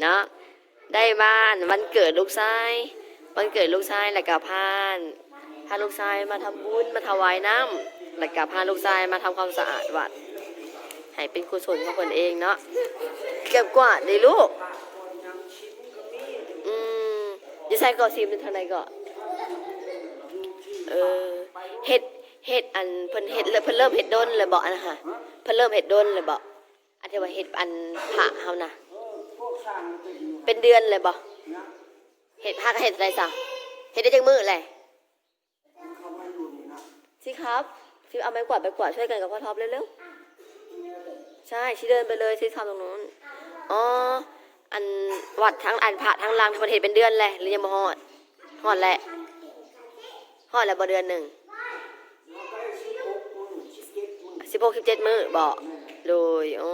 เนาะได้บ้านวันเกิดลูกชายวันเกิดลูกชายแล้วก็พานพาลูกชายมาทำบุญมาถวายน้ำแล้วก็พาลูกชายมาทำความสะอาดวัดให้เป็นกุศลของคนเองเนาะเก็บกวาดเลยลูกอืมจะใส่กอซีมเป็นทางไหนก่อนเออเห็ดเห็ดอันเพิ่นเห็ดเพิ่นเริ่มเห็ดด้นเลยบอกนะคะเพิ่นเริ่มเห็ดด้นเลยบอกอันที่ว่าเห็ดอันผ่าเฮานะ เป็นเดือนเลยบ่เห็ดพักเห็ดอะไรสั่งเห็ดได้จังมือเลยสิครับชิเอาไม้กวาดไปกวาดช่วยกันกับพ่อท็อปเร็วๆใช่ชิเดินไปเลยชิทำตรงนู้นอ๋ออันวัดทั้งอันผ่าทั้งลังทั้งประเทศเป็นเดือนเลยหรือยังบ่ฮอดฮอดแหละฮอดแล้วบ่เดือนหนึ่งสิบหกสิบเจ็ดมือบหกสิบเจ็ดมื้อบ่โดยอ๋อ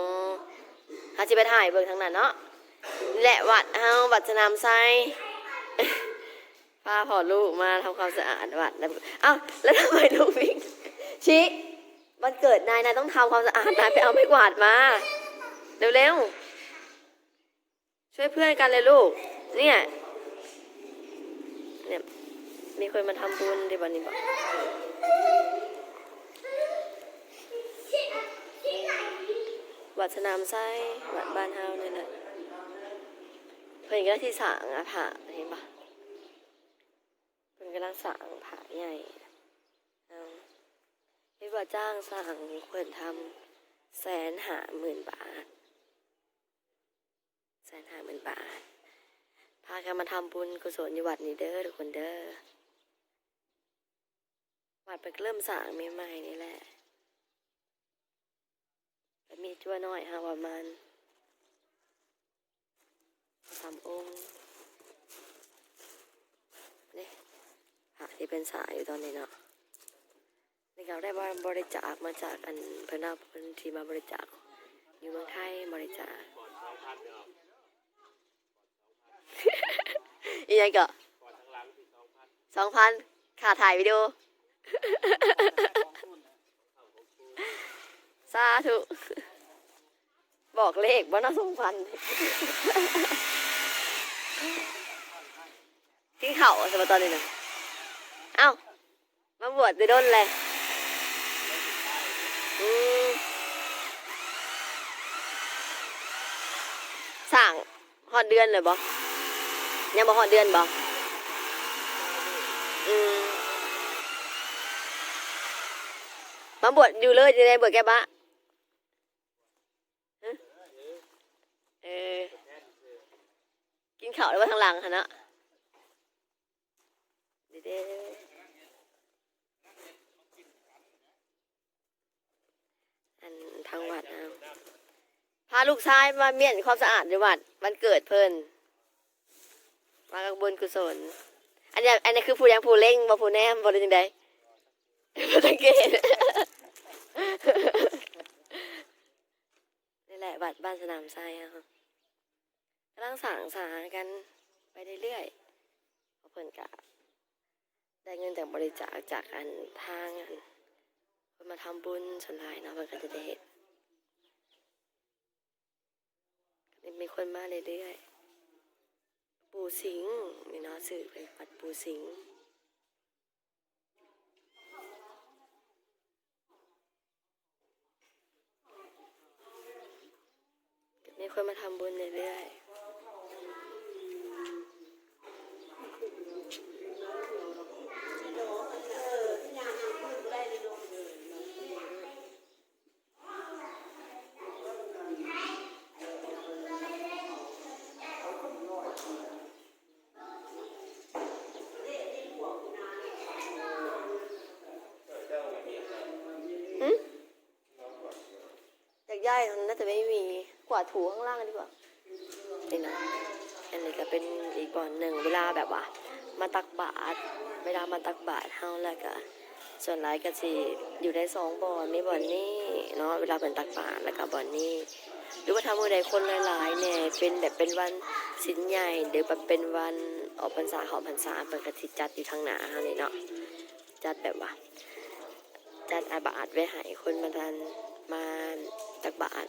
หาสิไปถ่ายเบิ่งทั้งนั้นเนาะ แหละวัดเฮาวัดสนามไซพาพ่อลูกมาทำความสะอาดวัดแล้วเอ้าแล้วทำไมลูกวิ่งชิวันเกิดนายนายต้องทำความสะอาดนายไปเอาไม้กวาดมาเร็วๆช่วยเพื่อนกันเลยลูก เนี่ยเนี่ยมีคนมาทำบุญที่วันนี้บอกวัดสนามไส้วัดบ้านเฮาเนี่ยแหละ เพิ่นก็ได้ที่สางอะผาเห็นปะเป็นกำลังสางผาใหญ่รีบว่าจ้างสางควรทำแสนหาหมื่นบาท แสนหาหมื่นบาท พากันมาทำบุญกุศลอยู่วัดนี้เด้อทุกคนเด้อวัดเป็นเริ่มสางใหม่ๆนี่แหละมีจั่วน้อยฮะประมาณ สามองค์นี่พระที่เป็นสายอยู่ตอนนี้เนาะนี่เราได้ว่าบริจาคมาจากอันเพื่อนเอาเพื่อนที่มาบริจาคอยู่เมืองไทยบริจาคอีกอย่างก็สองพันค่าถ่ายวิดีโอสาธุ บอกเลขว่าน่าสองพัน ที่เข่าสมมติตอนนี้นะเอ้า มาบวชจะโดนเลยอืมสั่งหอดเดือนเลยบ่ยังบ่หอดเดือนบ่อืมมาบวชอยู่เลยจะได้บวชแกบะฮะเออ กินข้าวแล้วว่าทางหลังฮะเนาะเด้เด้อันทางวัดเอาพาลูกชายมาเมียนความสะอาดในวัดวันเกิดเพิ่นมากับุญกุศล อันนี้อันนี้คือผู้ยังผู้เล่งบ่ผู้แนมบ่ได้จังไดบ่สังเกตนี่แหละวัดบ้านสนามไซอะค่ะ กำลังสั่งสากันไปเรื่อยๆเพราะเพิ่นกะได้เงินจากบริจาคจากอันทางอันเพิ่นมาทำบุญสลายเนาะเพิ่นก็จะได้เฮ็ดมีคนมาเรื่อยๆปูสิงห์นี่เนาะสื่อเป็นวัดปูสิงห์มีคนมาทำบุญเรื่อยๆ จากย่ายมันน่า จะไม่มีกวาดถูข้างล่างดีกว่านี่นะอันนี้ก็เป็นอีกบ่อนหนึ่งเวลาแบบว่า มาตักบาตรเวลามาตักบาตรเฮาแล้วก็ส่วนหลายก็สิอยู่ในสองบ่อนมีบ่อนนี้เนาะเวลาเป็นตักบาตรแล้วก็บ่อนนี้หรือว่าทำมือใดคนหลายๆเนี่ยเป็นแบบเป็นวันสินใหญ่หรือแบบเป็นวันออกพรรษาของพรรษาเปิดกระติจัดอยู่ทางหนาเฮานี่เนาะจัดแบบว่าจัดอาบาตไว้ให้คนมาทันมาตักบาตร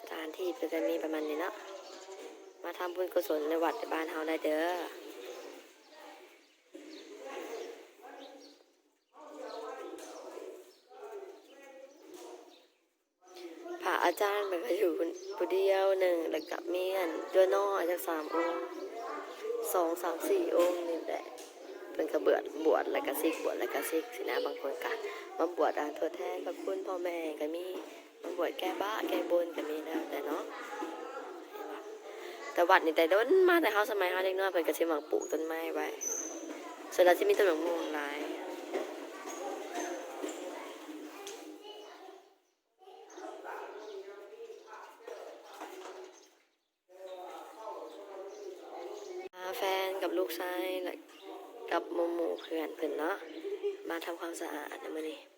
สถานที่เพื่อจะมีประมาณนี้เนาะมาทำบุญกุศลในวัดในบ้านเฮาได้เด้อพระอาจารย์มันก็อยู่ผู้เดียวหนึ่งแล้วกับเมีอันตัวน้อยจากสามองค์สองสามสี่องค์นี่แหละเป็นกระเบือดบวชแล้วก็ซิกบวชแล้วก็ซิกสินะบางคนก็มาบวชอ่านทดแทนพระคุณพ่อแม่ก็มี บวชแก้บ้าแก้บนก็มีแล้วแต่เนาะแต่วัดนี่แต่โดนมาแต่เฮาสมัยเฮาเด็กน้อยเพิ่นก็สิมักปลูกต้นไม้ไว้ส่วนเราสิมีต้นมะม่วงหลายพาแฟนกับลูกชายและกับหมู่หมู่เพื่อนเพิ่นเนาะมาทำความสะอาดในมื้อนี้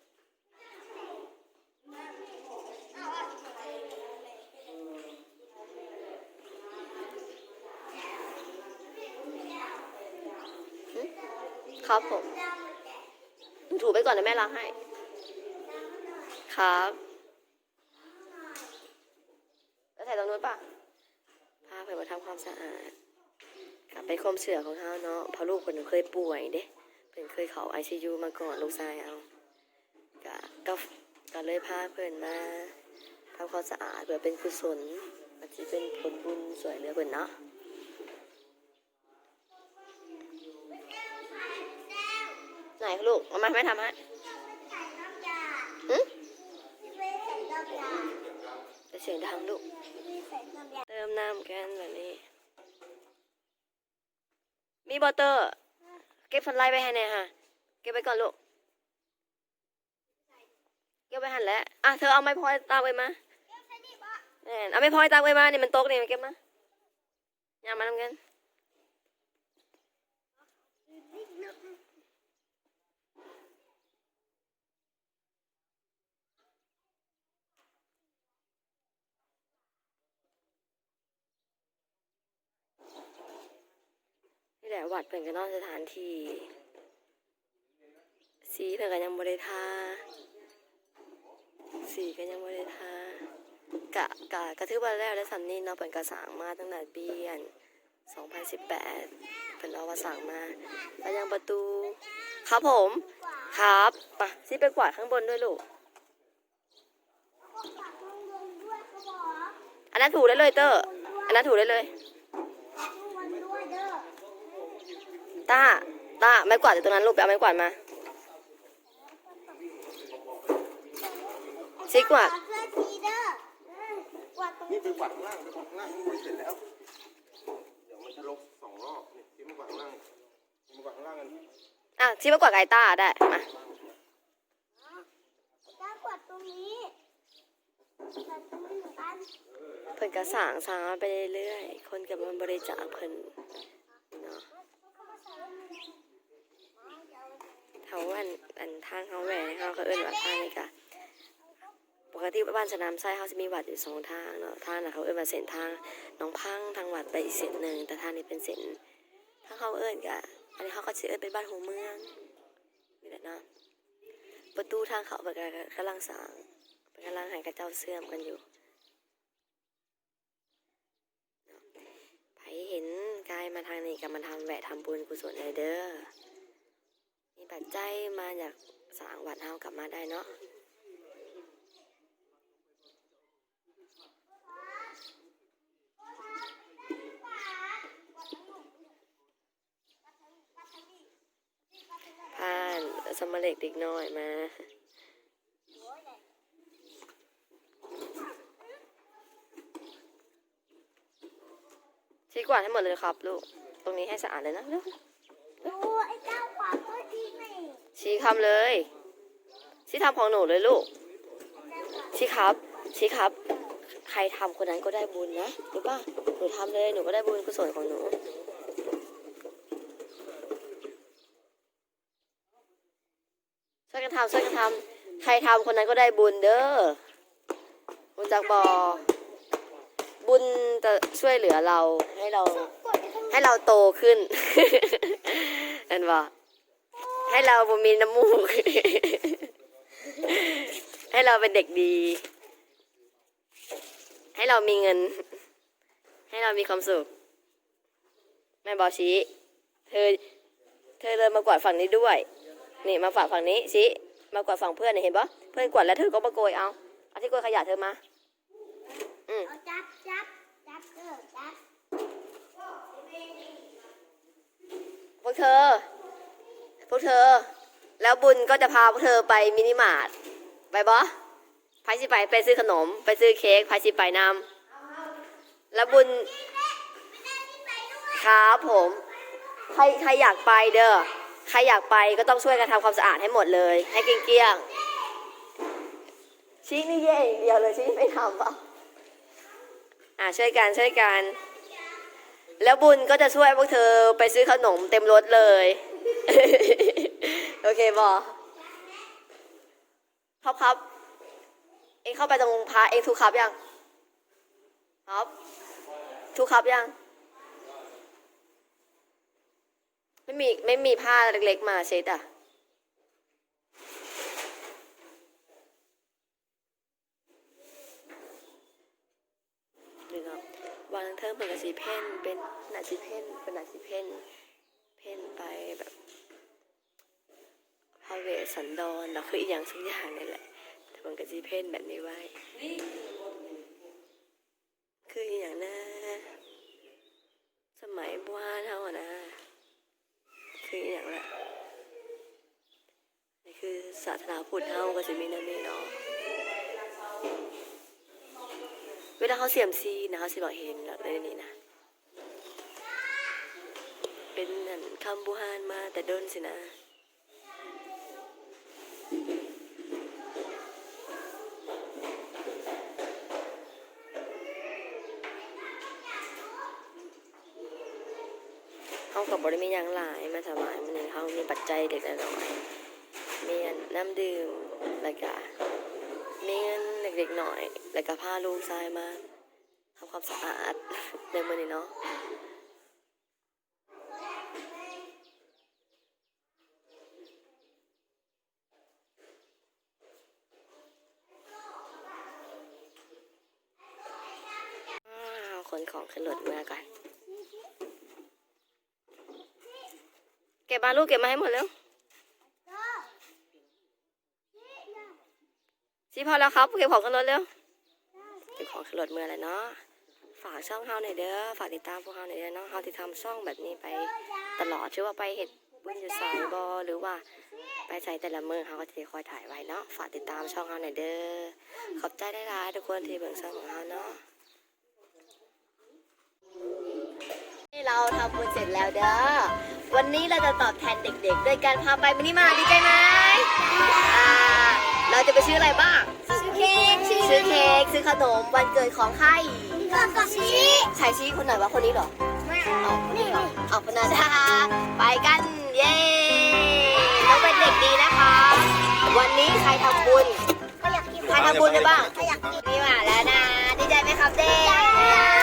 ครับผม ถูไปก่อนนะแม่ล้างให้ ครับแล้วใส่ตรงนู้นปะพาเพื่อมาทำความสะอาด กลับไปคมเสือของเขาเนาะเพราะลูกคนหนึ่งเคยป่วยเด้เพิ่นเคยเขาไอซียูมาก่อนลูกชายเอาก็ก็ก็เลยพาเพื่อนมาทำความสะอาดเพื่อเป็นกุศลอาจจะเป็นผลบุญสวยเหลือเพื่อนเนาะ ไห นลูกเอามาไม่ทำฮะอืมจะเสียงดังลูก เติมน้ำกันแบบนี้ มีบอเตอร์ เก็บฟันไล่ไปให้แน่ค่ะ เก็บไปก่อนลูก เก็บไปหันแล้ว อะเธอเอาไม้พลอยตามไปมาแน่นเอาไม้พลอยตามไปมานี่มันตกนี่มาเก็บมาอย่ามาทำกัน แหละวัดเป็นกันนอกสถานที่ สีเพิ่ก็ยังบ่ได้ทาสีก็ยังบ่ได้ทากะกะกระถือว่าแล้วได้สำนี้เนาะเพิ่นก็สางมาตั้งแต่ปีอัน2018เพิ่นเอาว่าสางมาแล้วยังประตู ครับผม ครับปะสิไปกวาดข้างบนด้วยลูก อันนั้นถูได้เลยเตอร์ อันนั้นถูได้เลย ต้า ต้า ไม้กวาดอยู่ตรงนั้นลูกไปเอาไม้กวาดมา ซิกวาดนี่ไปกวาดข้างล่างไปกวาดข้างล่างนี่เสร็จแล้ว เดี๋ยวมันจะลบสองรอบนี่ที่มากวาดข้างล่างที่มากวาดข้างล่างกันอะซิมากวาดกับไอ้ต้าได้ มาก้ากวาดตรงนี้กวาดตรงนี้เหมือนกันเพิ่นก็สร้างสร้างมาไปเรื่อยๆ คนกับมันบริจาคเพิ่นเนาะ เฮาอันอันทางเฮาแหวนเฮาก็เอิ้นว่าทางนี่กะปกติบ้านสนามไส้เฮาสิมีวัดอยู่สองทางเนาะทางน่ะเขาเอิ้นว่าเส้นทางน้องพังทางวัดไปอีกเส้นหนึ่งแต่ทางนี้เป็นเส้นทางเขาเอิ้นกะอันนี้เขาก็สิเอิ้นเป็นบ้านหัวเมืองนี่แหละเนาะประตูทางเขาเพิ่นก็กำลังสร้างเพิ่นกำลังให้กระเจ้าเสื่อมกันอยู่ไผเห็นกายมาทางนี้กับมันทำแหวะทำบุญกุศลเลยเด้อ ปัจจัยมาจากสางวัดเฮากลับมาได้เนาะผ่านสมเล็กเด็กน้อยมาชี้กวาดให้หมดเลยครับลูก ตรงนี้ให้สะอาดเลยนะเร็ว ดูไอ้เจ้าขวาก็ดีนี่ ชี้คำเลย ชี้ทำของหนูเลยลูก ชี้ครับ ชี้ครับ ใครทำคนนั้นก็ได้บุญนะรู้ป่ะหนูทำเลยหนูก็ได้บุญกุศลของหนูช่วยกันทำช่วยกันทำใครทำคนนั้นก็ได้บุญเด้อบุญจากบอบุญจะช่วยเหลือเราให้เราให้เราโตขึ้นเห็นบ่ ให้เราบ่มีน้ำมูก ให้เราเป็นเด็กดี ให้เรามีเงิน ให้เรามีความสุข แม่บอกชี้เธอ เธอเดินมากวาดฝั่งนี้ด้วย นี่มาฝากฝั่งนี้ชี้มากวาดฝั่งเพื่อนเนี่ยเห็นปะเพื่อนกวาดแล้วเธอก็มาโกยเอาเอาที่โกยขยะเธอมา อืมเอาจับจับจับเออจับพวกเธอ พวกเธอ แล้วบุญก็จะพาพวกเธอไปมินิมาร์ทไปบอพายสิไปไปซื้อขนม ไปซื้อเค้กพายสิไปนำแล้วบุญครับผมใครใครอยากไปเด้อใครอยากไปก็ต้องช่วยกันทำความสะอาดให้หมดเลย ให้เกลี้ยงๆชี้นี่แย่อย่างเดียวเลยชี้ไม่ทำปะอะช่วยกันช่วยกัน แล้วบุญก็จะช่วยพวกเธอไปซื้อขนมเต็มรถเลย โอเคบอครับครับ เองเข้าไปตรงพระเองทุกครับยังครับทุกครับยัง ไม่มีไม่มีผ้าเล็กๆมาเช็ดอะหรือครับวางเทิงเป็นกระสีเพนเป็นหนาสีเพนเป็นหนาสีเพ่น เพ่นไปแบบพระเวสสันดรเราคืออีกอย่างสักอย่างนี่แหละ แต่มันกระสีเพ่นแบบนี้ไว้ คืออย่างนะสมัยบ้าเท่านะ คืออย่างละนี่คือศาสนาพุทธเท่ากับสิมีนั่นนี่เนาะเวลาเขาเสียมซีนะคะสิบอกเห็นแล้วในนี้นะ เป็นนั่นคำบูฮานมาแต่โดนสินะเขากับบริมีอย่างหลายมาถวายมันนี่เขามีปัจจัยเด็กน้อยมีน้ำดื่มแล้วก็มีเงินเด็กๆหน่อย แล้วก็พาลูกชายมาทำความสะอาดในมือนี้เนาะ อ้าว ของขึ้นรถเมื่อกันเก็บมาลูกเก็บมาให้หมดเร็วซีพอแล้วครับเก็บของขึ้นรถเร็วเก็บของขึ้นรถเมื่อไรเนาะฝากช่องเฮาหน่อยเด้อฝากติดตามพวกเฮาหน่อยเด้อเนาะเฮาที่ทำช่องแบบนี้ไปตลอดชื่อว่าไปเห็ดบุญอยู่สายบอหรือว่าไปใส่แต่ละมือเฮาก็จะคอยถ่ายไว้เนาะฝากติดตามช่องเฮาหน่อยเด้อขอบใจได้หลายทุกคนที่เบิ่งช่องของเฮาเนาะ นี่เราทำบุญเสร็จแล้วเด้อ วันนี้เราจะตอบแทนเด็กๆด้วยการพาไปมินิมาร์ทดีใจไหมอ่าเราจะไปซื้ออะไรบ้าง ซื้อเค้กซื้อเค้กซื้อขนมวันเกิดของใครก็ก็ชี้ชายชี้คนไหนวะคนนี้เหรอไม่เอาคนนี้เหรอเอาคนนั้นนะคะไปกันเย้ต้องเป็นเด็กดีนะคะ วันนี้ใครทำบุญก็อยากกินใครทำบุญได้บ้างก็อยากกินมีหมาแล้วนะดีใจไหมครับเด็ก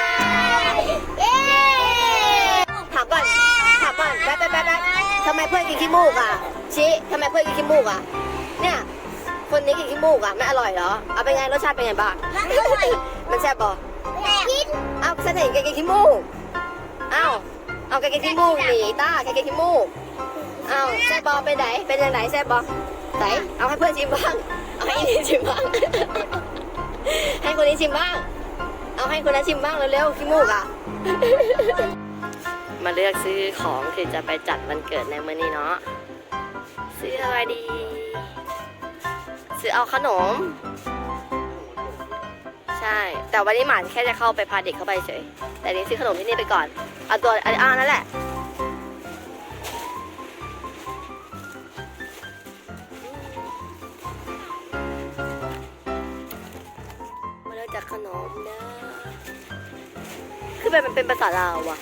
ก่อนแป๊บแป๊บแป๊บแป๊บทำไมเพื่อนกินขี้มูกอะชี้ทำไมเพื่อนกินขี้มูกอะ เนี่ย คนนี้กินขี้มูกอะไม่อร่อยเหรอ เอาเป็นไงรสชาติเป็นไงบ้างมันแซ่บปะอยากกินอ้าวฉันเห็นแกกินขี้มูกอ้าวเอาแกกินขี้มูกหนีต้าแกกินขี้มูกอ้าวแซ่บบอเป็นไหนเป็นยังไงแซ่บบอไหนเอาให้เพื่อนชิมบ้าง เอาให้อีนี่ชิมบ้าง ให้คนนี้ชิมบ้าง เอาให้คนนั้นชิมบ้างเร็วๆขี้มูกอะ มาเลือกซื้อของที่จะไปจัดวันเกิดในมื้อนี้เนาะซื้ออะไรดี ซื้อเอาขนม ใช่ แต่วันนี้หมานแค่จะเข้าไปพาเด็กเข้าไปเฉย แต่นี้ซื้อขนมที่นี่ไปก่อน เอาตัวอ่านั่นแหละมาเริ่มจากขนมนะคือมันเป็นภาษาลาวอะ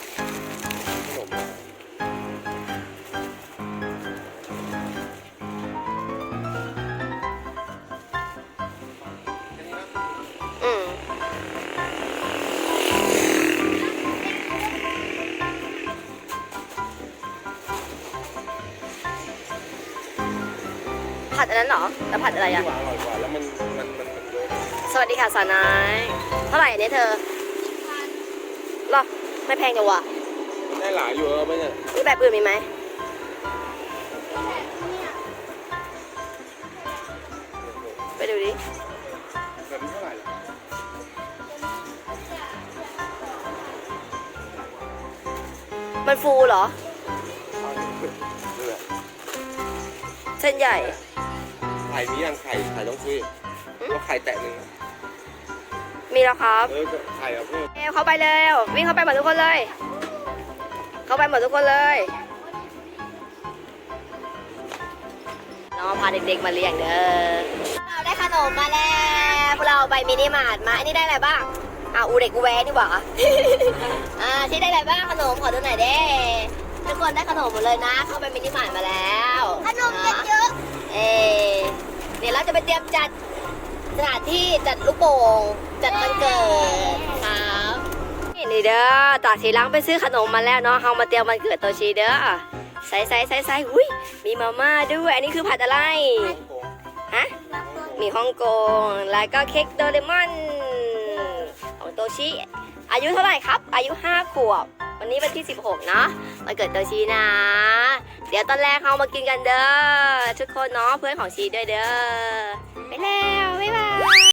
อันนั้นเหรอแล้วผัดอะไรนี่อะหวานอร่อยกว่าแล้วมันมันมันมันเยอะสวัสดีค่ะสาวนายเท่าไหร่อันนี้เธอหรอไม่แพงจังวะได้หลายอยู่แล้วไหมเนี่ยมีแบบอื่นมีไหมไปดูดิแบบนี้เท่าไหร่ล่ะมันฟูเหรอ เอาดินี่แหละเส้นใหญ่ ไข่มียังไข่ไข่ต้องซื้อแล้วไข่แตะหนึ่งนะมีแล้วครับเออไข่เอาเพิ่มเร็วเข้าไปเร็ววิ่งเข้าไปหมดทุกคนเลย เข้าไปหมดทุกคนเลยน้องพาเด็กๆมาเลี้ยงเด้อเราได้ขนมมาแล้วพวกเราไปมินิมาร์ทมาอันนี้ได้อะไรบ้างอะอูเด็กอูแวนี่หว่าอ่าที่ได้อะไรบ้างขนมขอดูหน่อยเด้ทุกคนได้ขนมหมดเลยนะ เข้าไปมินิมาร์ทมาแล้ว ขนมเยอะ เออเดี๋ยวเราจะไปเตรียมจัดสถานที่จัดลูกโป่งจัดวันเกิดครับนี่เด้อจากสีล้างไปซื้อขนมมาแล้วเนาะเฮามาเตรียมวันเกิดตัวชีเด้อใส่ใส่ใส่ใส่อุ้ยมีมาม่าด้วย อันนี้คือผัดอะไรฮะมีฮ่องกงแล้วก็เค้กโดเรมอนของโตชิอายุเท่าไหร่ครับ อายุ5ขวบ วันนี้วันที่ 16 เนาะวันเกิดโตชินะ เดี๋ยวตอนแรกเขามากินกันเด้อทุกคนเนาะเพื่อนของชีด้วยเด้อไปแล้ว บ๊ายบาย